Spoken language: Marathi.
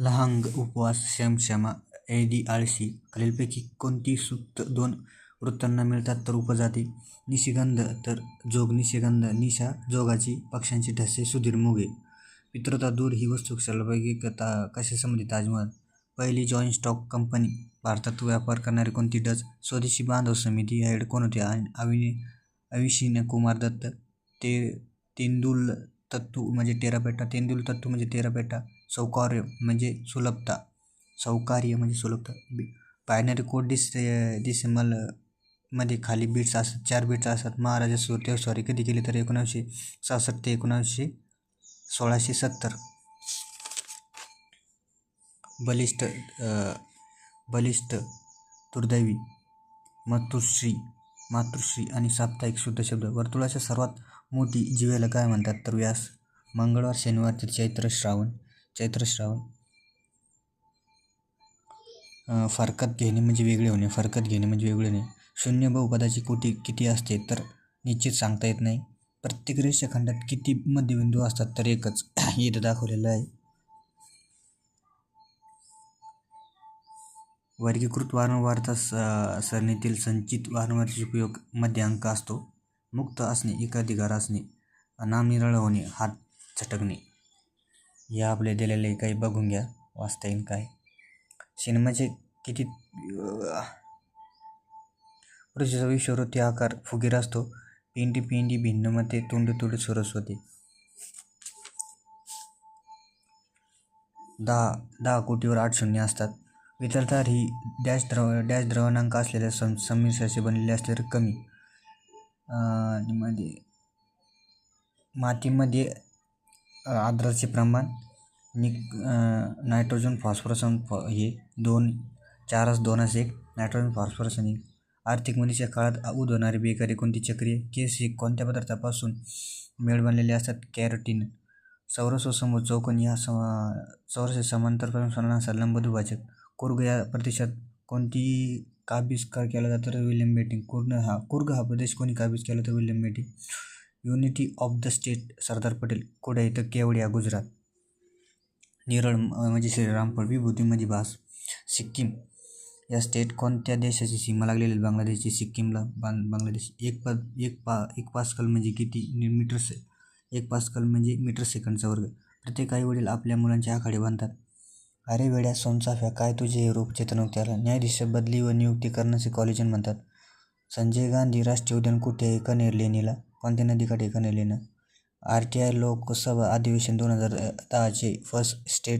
लहांग उपवास क्षमा ऐदी आळशी खालीलपैकी कोणती सूक्त दोन वृत्तांना मिळतात तर उपजाती निशिगंध तर जोग निशिगंध निशा जोगाची पक्ष्यांचे ठसे सुधीर मुगे. पितृता दूर ही वस्तू कशापैकी कथा कशासंबंधी ताजमहल. पहिली जॉईंट स्टॉक कंपनी भारतात व्यापार करणारी कोणती डच? स्वदेशी बांधव समिती हेड कोण होते? अवि अविशीन कुमार दत्त ते तेंदुल तत्तू म्हणजे टेरापेटा तेंदुल तत्तू म्हणजे टेरापेटा सौकार्य म्हणजे सुलभता सौकार्य म्हणजे सुलभता. बायनरी कोड डिस डिसेमलमध्ये खाली बीट्स असतात चार बीट्स असतात. महाराजा सुरतेव सॉरी कधी गेले तर एकोणावीसशे सहासष्ट ते एकोणावीसशे सोळाशे सत्तर. बलिष्ठ बलिष्ठ दुर्दैवी मातृश्री मातृश्री आणि साप्ताहिक शुद्ध शब्द. वर्तुळाच्या सर्वात मोती जिव्याला काय म्हणतात तर व्यास मंगळवार शनिवार ते चैत्र श्रावण चैत्र श्रावण. फरकत घेणे म्हणजे वेगळे होणे फरकत घेणे म्हणजे वेगळे होणे. शून्य बहुपदाची कोटी किती असते तर निश्चित सांगता येत नाही. प्रत्येक रेषाखंडात किती मध्यबिंदू असतात तर एकच. इथं दाखवलेलं आहे. वर्गीकृत वारंवारता सरणीतील संचित वारंवारतेचा उपयोग मध्य अंक असतो. मुक्त असणे एकाधिकार असणे नामनिराळ होणे हात झटकणे हे आपले दिलेले काही बघून घ्या वाचता येईल काय? सिनेमाचे किती पृथ्वीचा विश्ववृत्ती आकार फुगीर असतो. पिंडी पिंडी भिन्न मते तोंड तोंड सरस्वती दहा दहा कोटीवर आठ शून्य असतात. वितरतार ही डॅश द्रव डॅश द्रवणांक असलेल्या सम संमिश्राचे बनलेले असले कमी मध्ये मातीमध्ये आर्द्रचे प्रमाण नि नायट्रोजन फॉस्फरस हे दोन चारच दोनच एक नायट्रोजन फॉस्फरस आणि आर्थिक मंदीच्या काळात उद्भवणारी बेकारी कोणती चक्रीय? केस हे कोणत्या पदार्थापासून मेळ बनलेले असतात? कॅरोटीन चौरस व समोर चौकोन या सम चौरस समांतर प्रमाणानुसार लंब दुभाजक कुर्ग या प्रदेशात कोणती काबीज केला जातं तर विल्यम बेटिंग. कुर्ग हा कुर्ग हा प्रदेश कोणी काबीज केला तर William Bentinck. Unity of the state Sardar Patel. कुठे? इथं केवडिया गुजरात. निरळ म्हणजे श्रीरामपूर. विभूती म्हणजे भास. सिक्कीम. या स्टेट कोणत्या देशाची सीमा लागलेली बांगलादेशची सिक्कीमला बांग बांगलादेश. एक पा एक पा एक पासकल म्हणजे किती? मीटर से एक पासकल म्हणजे मीटर सेकंडचा वर्ग. प्रत्येक आई वडील आपल्या मुलांचे आखाडे बांधतात. अरे वेड्या सोनचाफ्या काय तुझे हे रूप चेतन त्याला न्यायाधीश बदली व नियुक्ती करण्याचे कॉलेजन म्हणतात. संजय गांधी राष्ट्रीय उद्यान कुठे आहे? कनेर लेणीला. कोणत्या नदीकाठी कनेर लेणं आर टी आय लोकसभा अधिवेशन दोन हजार दहाचे फर्स्ट स्टेट